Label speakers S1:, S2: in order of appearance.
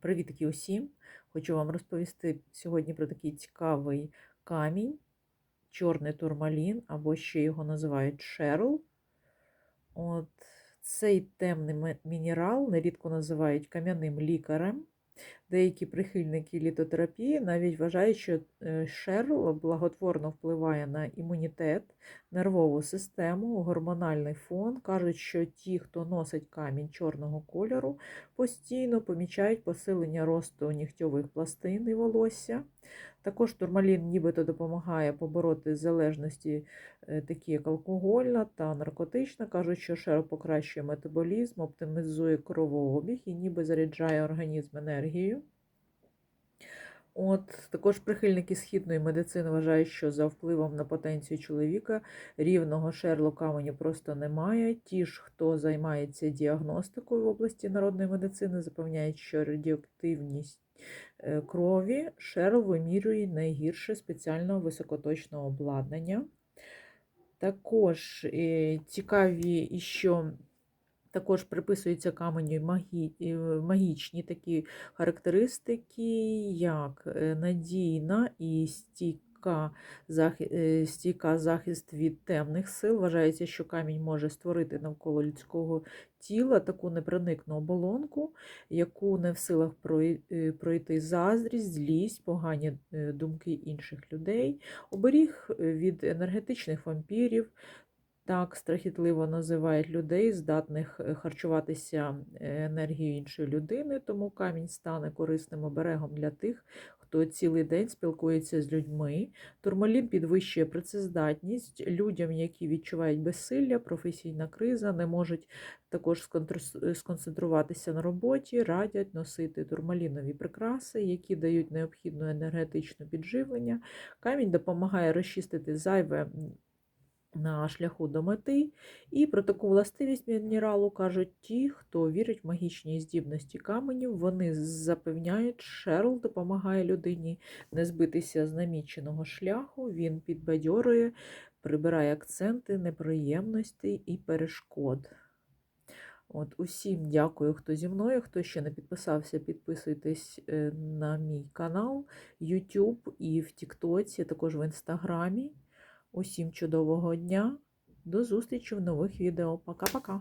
S1: Привітки усім! Хочу вам розповісти сьогодні про такий цікавий камінь, чорний турмалін, або ще його називають шерл. От Цей темний мінерал нерідко називають кам'яним лікарем. Деякі прихильники літотерапії навіть вважають, що е, шерл благотворно впливає на імунітет, нервову систему, гормональний фон. Кажуть, що ті, хто носить камінь чорного кольору, постійно помічають посилення росту нігтьових пластин і волосся. Також турмалін нібито допомагає побороти залежності, е, такі як алкогольна та наркотична. Кажуть, що шерл покращує метаболізм, оптимізує кровообіг і ніби заряджає організм енергією. От також прихильники східної медицини вважають, що за впливом на потенцію чоловіка рівного шерлу каменю просто немає. Ті ж, хто займається діагностикою в області народної медицини, запевняють, що радіоактивність е, крові шерл вимірює найгірше спеціального високоточного обладнання. Також е, цікаві, що також приписується каменю магі... е, магічні такі характеристики, як е, надійна і стійка, захи... е, стійка захист від темних сил. Вважається, що камінь може створити навколо людського тіла таку непроникну оболонку, яку не в силах пройти заздрість, злість, погані думки інших людей, оберіг від енергетичних вампірів. Так страхітливо називають людей, здатних е, харчуватися е, енергією іншої людини, тому камінь стане корисним оберегом для тих, хто цілий день спілкується з людьми. Турмалін підвищує працездатність людям, які відчувають безсилля, професійна криза, не можуть також е, сконцентруватися на роботі, радять носити турмалінові прикраси, які дають необхідне енергетичне підживлення. Камінь допомагає розчистити зайве на шляху до мети. І про таку властивість мінералу кажуть ті, хто вірить в магічні здібності каменів. Вони запевняють, шерл допомагає людині не збитися з наміченого шляху. Він підбадьорює, прибирає акценти, неприємностей і перешкод. От усім дякую, хто зі мною. Хто ще не підписався, підписуйтесь е, на мій канал YouTube і в Тіктоці, також в Інстаграмі. Усім чудового дня. До зустрічі в нових відео. Пока-пока.